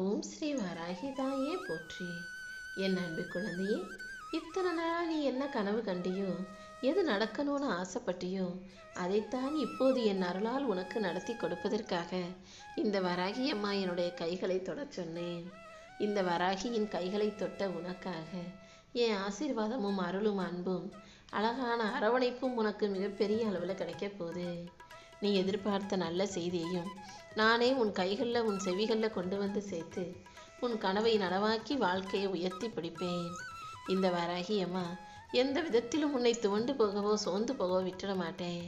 ஓம் ஸ்ரீ வராகிதாயே போற்றி. என் அன்பு குழந்தையே இத்தனை நாளாக நீ என்ன கனவு கண்டியோ எது நடக்கணும்னு ஆசைப்பட்டியோ அதைத்தான் இப்போது என் அருளால் உனக்கு நடத்தி கொடுப்பதற்காக இந்த வராகி அம்மா என்னுடைய கைகளை தொடச் சொன்னேன். இந்த வராகியின் கைகளை தொட்ட உனக்காக என் ஆசீர்வாதமும் அருளும் அன்பும் அழகான அரவணைப்பும் உனக்கு மிகப்பெரிய அளவில் கிடைக்க போகுது. நீ எதிர்பார்த்த நல்ல செய்தியையும் நானே உன் கைகளில் உன் செவிகளில் கொண்டு வந்து சேர்த்து உன் கனவை நனவாக்கி வாழ்க்கையை உயர்த்தி பிடிப்பேன். இந்த வராகியம்மா எந்த விதத்திலும் உன்னை துவண்டு போகவோ சோர்ந்து போகவோ விட்டுட மாட்டேன்.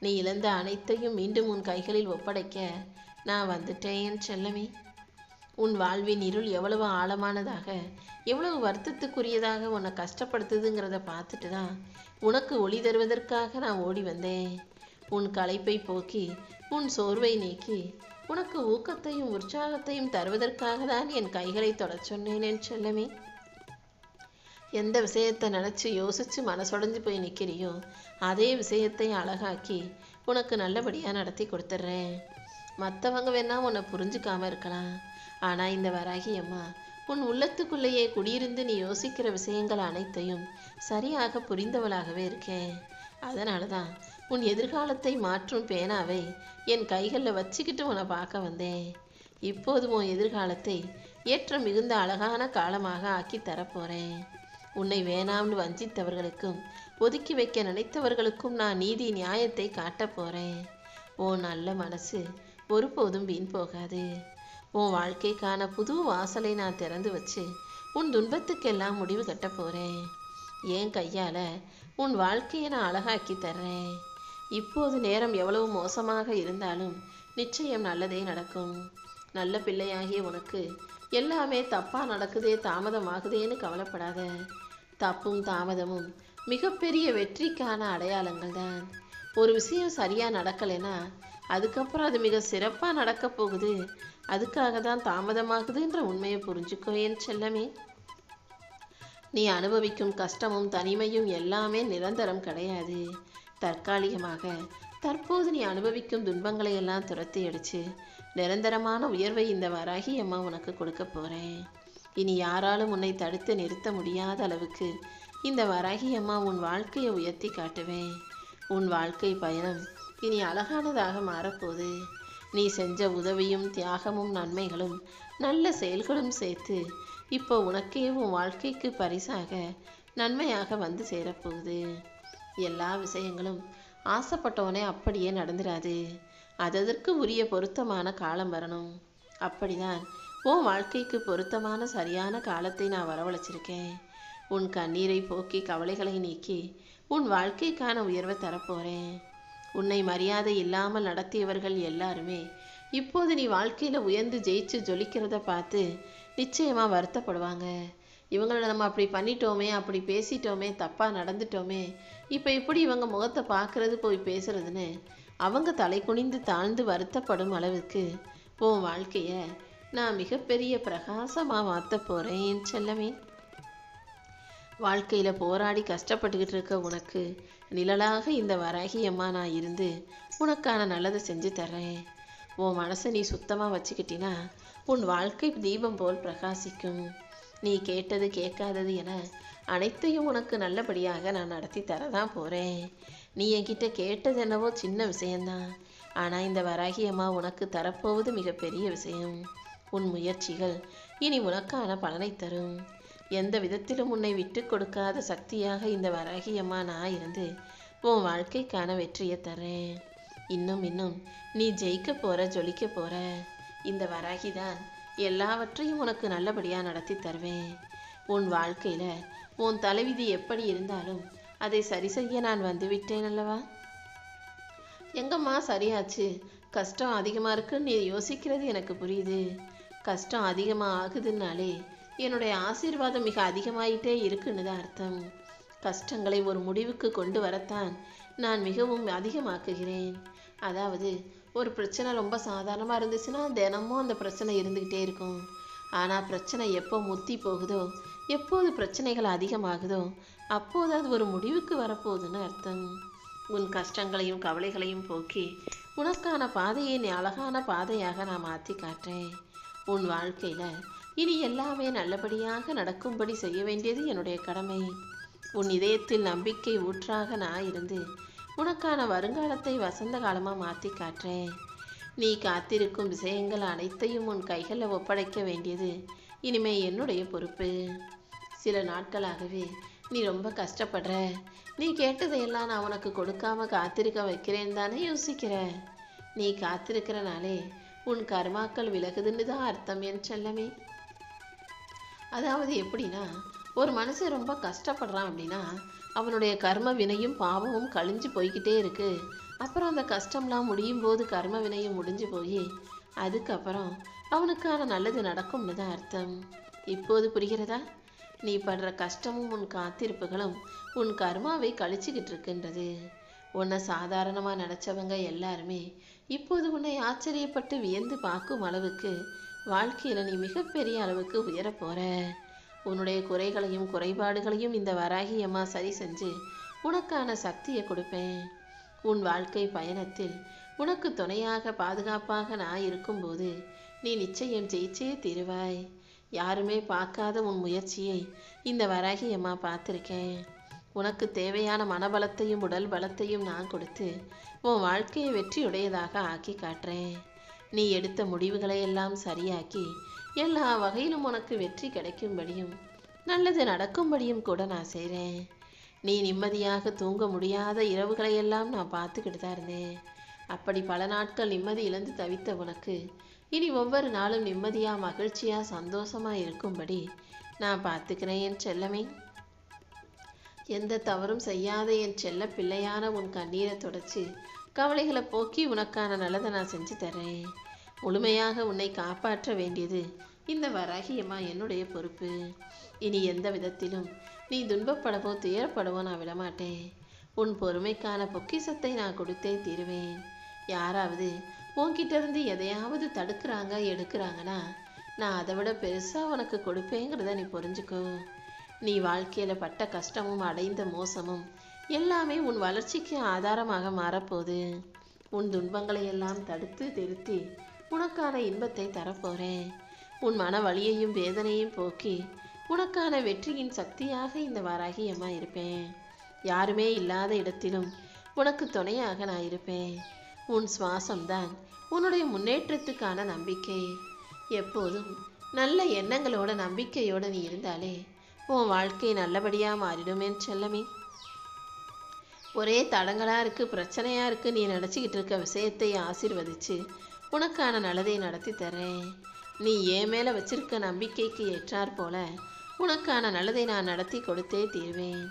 நீ இழந்த அனைத்தையும் மீண்டும் உன் கைகளில் ஒப்படைக்க நான் வந்துட்டேன் செல்லமே. உன் வாழ்வின் இருள் எவ்வளவு ஆழமானதாக எவ்வளவு வருத்தத்துக்குரியதாக உன்னை கஷ்டப்படுத்துதுங்கிறத பார்த்துட்டு தான் உனக்கு ஒளி தருவதற்காக நான் ஓடி வந்தேன். உன் களைப்பை போக்கி உன் சோர்வை நீக்கி உனக்கு ஊக்கத்தையும் உற்சாகத்தையும் தருவதற்காக தான் என் கைகளை தொடச் சொன்னேன் என் செல்லமே. எந்த விஷயத்தை நினச்சி யோசித்து மனசொடைஞ்சு போய் நிற்கிறியோ அதே விஷயத்தை அழகாக்கி உனக்கு நல்லபடியாக நடத்தி கொடுத்துட்றேன். மற்றவங்க வேணா உன்னை புரிஞ்சுக்காமல் இருக்கலாம். ஆனால் இந்த வராகி அம்மா உன் உள்ளத்துக்குள்ளேயே குடியிருந்து நீ யோசிக்கிற விஷயங்கள் அனைத்தையும் சரியாக புரிந்தவளாகவே இருக்கேன். அதனால தான் உன் எதிர்காலத்தை மாற்றும் பேனாவை என் கைகளில் வச்சுக்கிட்டு உன்னை பார்க்க வந்தேன். இப்போது உன் எதிர்காலத்தை ஏற்ற மிகுந்த அழகான காலமாக ஆக்கி தரப்போறேன். உன்னை வேணாம்னு வஞ்சித்தவர்களுக்கும் ஒதுக்கி வைக்க நினைத்தவர்களுக்கும் நான் நீதி நியாயத்தை காட்டப் போறேன். உன் நல்ல மனசு ஒருபோதும் வீண் போகாது. உன் வாழ்க்கைக்கான புது வாசலை நான் திறந்து வச்சு உன் துன்பத்துக்கெல்லாம் முடிவு கட்ட போறேன். என் கையால உன் வாழ்க்கையை நான் அழகாக்கி தர்றேன். இப்போது நேரம் எவ்வளவு மோசமாக இருந்தாலும் நிச்சயம் நல்லதே நடக்கும். நல்ல பிள்ளையாகிய உனக்கு எல்லாமே தப்பா நடக்குதே தாமதமாகுதேன்னு கவலைப்படாத. தப்பும் தாமதமும் மிகப்பெரிய வெற்றிக்கான அடையாளங்கள் தான். ஒரு விஷயம் சரியா நடக்கலைன்னா அதுக்கப்புறம் அது மிக சிறப்பாக நடக்க போகுது. அதுக்காக தான் தாமதமாகுதுன்ற உண்மையை புரிஞ்சுக்கோ என் செல்லமே. நீ அனுபவிக்கும் கஷ்டமும் தனிமையும் எல்லாமே நிரந்தரம் கிடையாது. தற்காலிகமாக தற்போது நீ அனுபவிக்கும் துன்பங்களை எல்லாம் துரத்தி அடிச்சு நிரந்தரமான உயர்வை இந்த வராகி அம்மா உனக்கு கொடுக்க போறேன். இனி யாராலும் உன்னை தடுத்து நிறுத்த முடியாத அளவுக்கு இந்த வராகி அம்மா உன் வாழ்க்கையை உயர்த்தி காட்டுவேன். உன் வாழ்க்கை பயணம் இனி அழகானதாக மாறப்போகுது. நீ செஞ்ச உதவியும் தியாகமும் நன்மைகளும் நல்ல செயல்களும் சேர்த்து இப்போ உனக்கே உன் வாழ்க்கைக்கு பரிசாக நன்மையாக வந்து சேரப்போகுது. எல்லா விஷயங்களும். ஆசைப்பட்டவனே அப்படியே நடந்துராது. அததற்கு உரிய பொருத்தமான காலம் வரணும். அப்படிதான். உன் வாழ்க்கைக்கு பொருத்தமான சரியான காலத்தை நான் வரவழைச்சிருக்கேன். உன் கண்ணீரை போக்கி கவலைகளை நீக்கி உன் வாழ்க்கைக்கான உயர்வை தரப்போறேன். உன்னை மரியாதை இல்லாமல் நடத்தியவர்கள் எல்லாருமே இப்போது நீ வாழ்க்கையில உயர்ந்து ஜெயிச்சு ஜொலிக்கிறத பார்த்து நிச்சயமா வருத்தப்படுவாங்க. இவங்கள நம்ம அப்படி பண்ணிட்டோமே அப்படி பேசிட்டோமே தப்பாக நடந்துட்டோமே இப்போ இப்படி இவங்க முகத்தை பார்க்குறது போய் பேசுறதுன்னு அவங்க தலை குனிந்து தாழ்ந்து வருத்தப்படும் அளவுக்கு உன் வாழ்க்கையை நான் மிகப்பெரிய பிரகாசமாக மாற்ற போகிறேன் என் செல்லமே. வாழ்க்கையில் போராடி கஷ்டப்பட்டுக்கிட்டு இருக்க உனக்கு நிழலாக இந்த வரகியம்மா நான் இருந்து உனக்கான நல்லதை செஞ்சு தர்றேன். உன் மனசை நீ சுத்தமாக வச்சுக்கிட்டினா உன் வாழ்க்கை தீபம் போல் பிரகாசிக்கும். நீ கேட்டது கேட்காதது என அனைத்தையும் உனக்கு நல்லபடியாக நான் நடத்தி தரதான் போகிறேன் நீ என்கிட்ட கேட்டது என்னவோ சின்ன விஷயம்தான். ஆனால் இந்த வராகி அம்மா உனக்கு தரப்போவது மிகப்பெரிய விஷயம். உன் முயற்சிகள் இனி உனக்கான பலனை தரும். எந்த விதத்திலும் உன்னை விட்டு கொடுக்காத சக்தியாக இந்த வராகி அம்மா நான் இருந்து உன் வாழ்க்கைக்கான வெற்றியை தரேன் இன்னும் இன்னும் நீ ஜெயிக்க போற ஜொலிக்க போற. இந்த வராகி தான் எல்லாவற்றையும் உனக்கு நல்லபடியாக நடத்தி தருவேன். உன் வாழ்க்கையில் உன் தலைவிதி எப்படி இருந்தாலும் அதை சரி செய்ய நான் வந்துவிட்டேன் அல்லவா? எங்கம்மா சரியாச்சு? கஷ்டம் அதிகமாக இருக்குன்னு நீ யோசிக்கிறது எனக்கு புரியுது. கஷ்டம் அதிகமாக ஆகுதுன்னாலே என்னுடைய ஆசீர்வாதம் மிக அதிகமாயிட்டே இருக்குன்னு தான் அர்த்தம். கஷ்டங்களை ஒரு முடிவுக்கு கொண்டு வரத்தான் நான் மிகவும் அதிகமாக்குகிறேன். அதாவது ஒரு பிரச்சனை ரொம்ப சாதாரணமாக இருந்துச்சுன்னா தினமும் அந்த பிரச்சனை இருந்துக்கிட்டே இருக்கும். ஆனால் பிரச்சனை எப்போ முத்தி போகுதோ எப்போது பிரச்சனைகள் அதிகமாகுதோ அப்போது அது ஒரு முடிவுக்கு வரப்போகுதுன்னு அர்த்தம். உன் கஷ்டங்களையும் கவலைகளையும் போக்கி உனக்கான பாதையை நீ அழகான பாதையாக நான் மாற்றி காட்டுறேன். உன் வாழ்க்கையில் இனி எல்லாமே நல்லபடியாக நடக்கும்படி செய்ய வேண்டியது என்னுடைய கடமை. உன் இதயத்தில் நம்பிக்கை ஊற்றாக நான் இருந்து உனக்கான வருங்காலத்தை வசந்த காலமாக மாற்றி காட்டுறேன் நீ காத்திருக்கும் விஷயங்கள் அனைத்தையும் உன் கைகளில் ஒப்படைக்க வேண்டியது இனிமே என்னுடைய பொறுப்பு. சில நாட்களாகவே நீ ரொம்ப கஷ்டப்படுற. நீ கேட்டதையெல்லாம் நான் உனக்கு கொடுக்காம காத்திருக்க வைக்கிறேன்னு தானே யோசிக்கிற. நீ காத்திருக்கிறனாலே உன் கர்மாக்கள் விலகுதுன்னு தான் அர்த்தம் என் செல்லமே. அதாவது எப்படின்னா ஒரு மனுஷன் ரொம்ப கஷ்டப்படுறான் அப்படின்னா அவனுடைய கர்ம வினையும் பாவமும் கழிஞ்சு போய்கிட்டே இருக்கு. அப்புறம் அந்த கஷ்டம்லாம் முடியும் போது கர்ம வினையும் முடிஞ்சு போய் அதுக்கப்புறம் அவனுக்கான நல்லது நடக்கும்னு தான் அர்த்தம். இப்போது புரிகிறதா? நீ படுற கஷ்டமும் உன் காத்திருப்புகளும் உன் கர்மாவை கழிச்சுக்கிட்டு இருக்கின்றது. உன்னை சாதாரணமாக நினச்சவங்க எல்லாருமே இப்போது உன்னை ஆச்சரியப்பட்டு வியந்து பார்க்கும் அளவுக்கு வாழ்க்கையில் நீ மிகப்பெரிய அளவுக்கு உயரப் போகிற உன்னுடைய குறைகளையும் குறைபாடுகளையும் இந்த வராகி அம்மா சரி செஞ்சு உனக்கான சக்தியை கொடுப்பேன். உன் வாழ்க்கை பயணத்தில் உனக்கு துணையாக பாதுகாப்பாக நான் இருக்கும்போது நீ நிச்சயம் ஜெயிச்சே தீருவாய். யாருமே பார்க்காத உன் முயற்சியை இந்த வராகி அம்மா பார்த்துருக்கேன். உனக்கு தேவையான மனபலத்தையும் உடல் பலத்தையும் நான் கொடுத்து உன் வாழ்க்கையை வெற்றியுடையதாக ஆக்கி காட்டுறேன். நீ எடுத்த முடிவுகளை எல்லாம் சரியாக்கி எல்லா வகையிலும் உனக்கு வெற்றி கிடைக்கும்படியும் நல்லது நடக்கும்படியும் கூட நான் செய்கிறேன் நீ நிம்மதியாக தூங்க முடியாத இரவுகளை எல்லாம் நான் பார்த்துக்கிட்டு தான் இருந்தேன். அப்படி பல நாட்கள் நிம்மதி இழந்து தவித்த உனக்கு இனி ஒவ்வொரு நாளும் நிம்மதியாக மகிழ்ச்சியாக சந்தோஷமாக இருக்கும்படி நான் பார்த்துக்கிறேன் என் செல்லமே. எந்த தவறும் செய்யாத என் செல்ல பிள்ளையான உன் கண்ணீரை தொடச்சி கவலைகளை போக்கி உனக்கான நல்லதை நான் செஞ்சு தரேன் முழுமையாக உன்னை காப்பாற்ற வேண்டியது இந்த வராகியம்மா என்னுடைய பொறுப்பு. இனி எந்த விதத்திலும் நீ துன்பப்படவோ துயரப்படவோ நான் விடமாட்டேன். உன் பொறுமைக்கான பொக்கிஷத்தை நான் கொடுத்தே தீருவேன். யாராவது உன்கிட்ட இருந்து எதையாவது தடுக்கிறாங்க எடுக்கிறாங்கன்னா நான் அதை விட பெருசாக உனக்கு கொடுப்பேங்கிறத நீ புரிஞ்சுக்கோ. நீ வாழ்க்கையில் பட்ட கஷ்டமும் அடைந்த மோசமும் எல்லாமே உன் வளர்ச்சிக்கு ஆதாரமாக மாறப்போகுது. உன் துன்பங்களை எல்லாம் தடுத்து திருத்தி உனக்கான இன்பத்தை தரப்போறேன். உன் மன வலியையும் வேதனையும் போக்கி உனக்கான வெற்றியின் சக்தியாக இந்த வாராகி அம்மா இருப்பேன். யாருமே இல்லாத இடத்திலும் உனக்கு துணையாக நான் இருப்பேன். உன் சுவாசம்தான் உன்னுடைய முன்னேற்றத்துக்கான நம்பிக்கை. எப்போதும் நல்ல எண்ணங்களோட நம்பிக்கையோட நீ இருந்தாலே உன் வாழ்க்கை நல்லபடியாக மாறிடுமே செல்லமே. ஒரே தடங்களாக இருக்கு பிரச்சனையா இருக்கு நீ நினச்சிக்கிட்டு இருக்க விஷயத்தை ஆசீர்வதிச்சு உனக்கான நல்லதை நடத்தி தரேன். நீ ஏன் மேலே வச்சிருக்க நம்பிக்கைக்கு ஏற்றாற் போல உனக்கான நல்லதை நான் நடத்தி கொடுத்தே தீர்வேன்.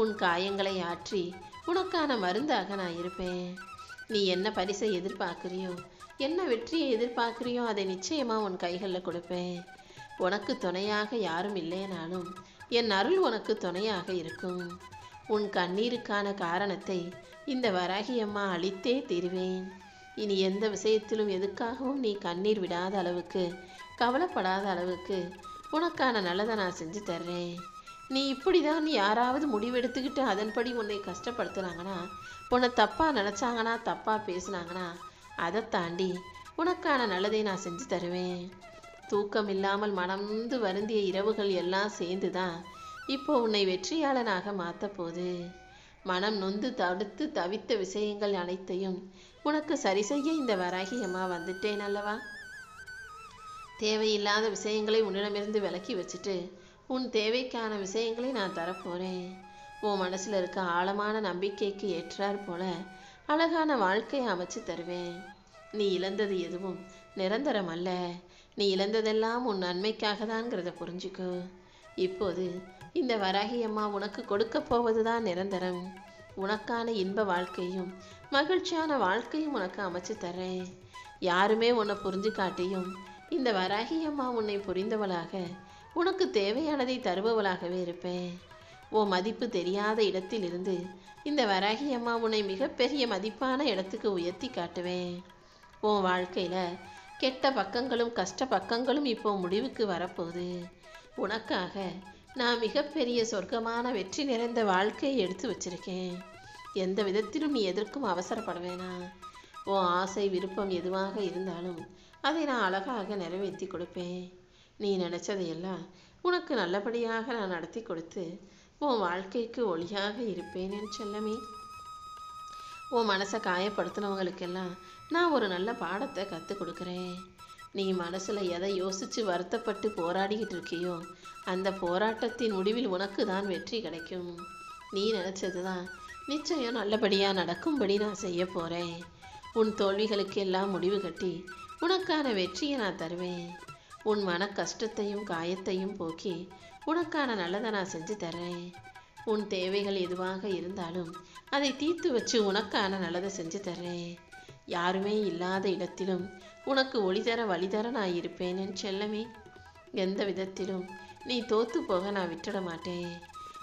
உன் காயங்களை ஆற்றி உனக்கான மருந்தாக நான் இருப்பேன். நீ என்ன பரிசை எதிர்பார்க்குறியோ என்ன வெற்றியை எதிர்பார்க்குறியோ அதை நிச்சயமாக உன் கைகளில் கொடுப்பேன். உனக்கு துணையாக யாரும் இல்லைனாலும் என் அருள் உனக்கு துணையாக இருக்கும். உன் கண்ணீருக்கான காரணத்தை இந்த வராகியம்மா அளித்தே தீர்வேன். இனி எந்த விஷயத்திலும் எதுக்காகவும் நீ கண்ணீர் விடாத அளவுக்கு கவலைப்படாத அளவுக்கு உனக்கான நல்லதை நான் செஞ்சு தர்றேன். நீ இப்படிதான் யாராவது முடிவெடுத்துக்கிட்டு அதன்படி உன்னை கஷ்டப்படுத்துனாங்கன்னா உன்னை தப்பாக நினச்சாங்கன்னா தப்பாக பேசுனாங்கன்னா அதை தாண்டி உனக்கான நல்லதை நான் செஞ்சு தருவேன். தூக்கம் இல்லாமல் மனம்ந்து வருந்திய இரவுகள் எல்லாம் சேர்ந்து தான் இப்போ உன்னை வெற்றியாளனாக மாற்ற போகுது. மனம் நொந்து தடுத்து தவித்த விஷயங்கள் அனைத்தையும். உனக்கு சரி செய்ய இந்த வராகி அம்மா வந்துட்டேன் அல்லவா? தேவையில்லாத விஷயங்களை உன்னிடமிருந்து விலக்கி வச்சுட்டு உன் தேவைக்கான விஷயங்களை நான் தரப்போறேன். உன் மனசுல இருக்க ஆழமான நம்பிக்கைக்கு ஏற்றார் போல அழகான வாழ்க்கையை அமைச்சு தருவேன். நீ இழந்தது எதுவும் நிரந்தரம் அல்ல. நீ இழந்ததெல்லாம் உன் நன்மைக்காக தான்ங்கிறத புரிஞ்சுக்கோ. இப்போது இந்த வராகி அம்மா உனக்கு கொடுக்க போவதுதான் நிரந்தரம். உனக்கான இன்ப வாழ்க்கையும் மகிழ்ச்சியான வாழ்க்கையும் உனக்கு அமைச்சு தர்றேன் யாருமே உன்னை புரிஞ்சு காட்டியும் இந்த வராகி அம்மா உன்னை புரிந்தவளாக உனக்கு தேவையானதை தருபவளாகவே இருப்பேன். உன் மதிப்பு தெரியாத இடத்திலிருந்து இந்த வராகி அம்மா உன்னை மிகப்பெரிய மதிப்பான இடத்துக்கு உயர்த்தி காட்டுவேன். உன் வாழ்க்கையில் கெட்ட பக்கங்களும் கஷ்ட பக்கங்களும் இப்போ முடிவுக்கு வரப்போகுது. உனக்காக நான் மிகப்பெரிய சொர்க்கமான வெற்றி நிறைந்த வாழ்க்கையை எடுத்து வச்சிருக்கேன். எந்த விதத்திலும் நீ எதற்கும் அவசரப்பட வேணாம் உன் ஆசை விருப்பம் எதுவாக இருந்தாலும் அதை நான் அழகாக நிறைவேற்றி கொடுப்பேன். நீ நினச்சதையெல்லாம் உனக்கு நல்லபடியாக நான் நடத்தி கொடுத்து உன் வாழ்க்கைக்கு ஒளியாக இருப்பேன் என் செல்லமே. உன் மனசை காயப்படுத்தினவங்களுக்கெல்லாம் நான் ஒரு நல்ல பாடத்தை கற்றுக் கொடுக்குறேன். நீ மனசில் எதை யோசித்து வருத்தப்பட்டு போராடிக்கிட்டு இருக்கியோ அந்த போராட்டத்தின் முடிவில் உனக்கு தான் வெற்றி கிடைக்கும். நீ நினச்சது தான் நிச்சயம் நல்லபடியாக நடக்கும்படி நான் செய்ய போகிறேன் உன் தோல்விகளுக்கு எல்லாம் முடிவு கட்டி உனக்கான வெற்றியை நான் தருவேன். உன் மன கஷ்டத்தையும் காயத்தையும் போக்கி உனக்கான நல்லதை நான் செஞ்சு தர்றேன். உன் தேவைகள் எதுவாக இருந்தாலும் அதை தீர்த்து வச்சு உனக்கான நல்லதை செஞ்சு தர்றேன். யாருமே இல்லாத இடத்திலும் உனக்கு ஒளி தர வழி தர நான் இருப்பேன் என் செல்லமே. எந்த விதத்திலும் நீ தோத்து போக நான் விட்டுட மாட்டேன்.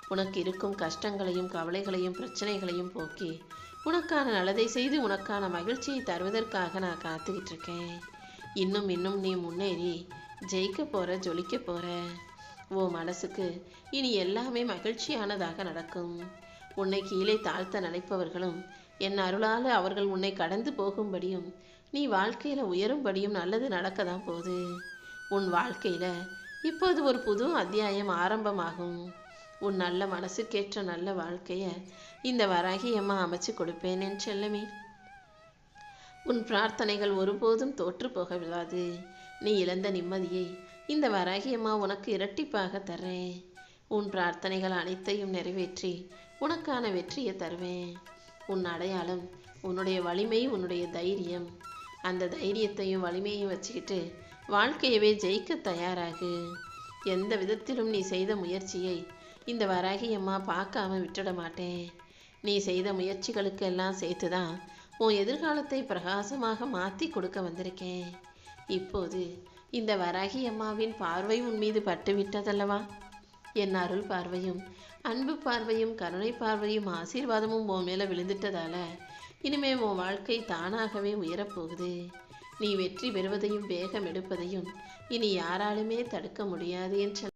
உனக்கு இருக்கும் கஷ்டங்களையும் கவலைகளையும் பிரச்சனைகளையும் போக்கி உனக்கான நல்லதை செய்து உனக்கான மகிழ்ச்சியை தருவதற்காக நான் காத்துக்கிட்டு இருக்கேன் இன்னும் இன்னும் நீ முன்னேறி ஜெயிக்க போற ஜொலிக்க போற. ஓ மனசுக்கு இனி எல்லாமே மகிழ்ச்சியானதாக நடக்கும். உன்னை கீழே தாழ்த்த நினைப்பவர்களும் என் அருளால் அவர்கள் உன்னை கடந்து போகும்படியும் நீ வாழ்க்கையில் உயரும்படியும் நல்லது நடக்க தான் போகுது. உன் வாழ்க்கையில் இப்போது ஒரு புது அத்தியாயம் ஆரம்பமாகும். உன் நல்ல மனசுக்கேற்ற நல்ல வாழ்க்கையை இந்த வராகி அம்மா அமைச்சு கொடுப்பேன் என் செல்லமே. உன் பிரார்த்தனைகள் ஒருபோதும் தோற்று போகவிடாது நீ இழந்த நிம்மதியை இந்த வராகி அம்மா உனக்கு இரட்டிப்பாக தர்றேன். உன் பிரார்த்தனைகள் அனைத்தையும் நிறைவேற்றி உனக்கான வெற்றியை தருவேன். உன் அடையாளம் உன்னுடைய வலிமை உன்னுடைய தைரியம். அந்த தைரியத்தையும் வலிமையும் வச்சுக்கிட்டு வாழ்க்கையவே ஜெயிக்க தயாராகு. எந்த விதத்திலும் நீ செய்த முயற்சியை இந்த வராகி அம்மா பார்க்காம விட்டுட மாட்டேன். நீ செய்த முயற்சிகளுக்கு எல்லாம் சேர்த்து தான் உன் எதிர்காலத்தை பிரகாசமாக மாற்றி கொடுக்க வந்திருக்கேன். இப்போது இந்த வராகி அம்மாவின் பார்வை உன் மீது பட்டு விட்டதல்லவா என் அருள் பார்வையும் அன்பு பார்வையும் கருணை பார்வையும் ஆசீர்வாதமும் உன் மேலே விழுந்துட்டதால இனிமே உன் வாழ்க்கை தானாகவே உயரப்போகுது. நீ வெற்றி பெறுவதையும் வேகம் எடுப்பதையும் இனி யாராலுமே தடுக்க முடியாது என்ற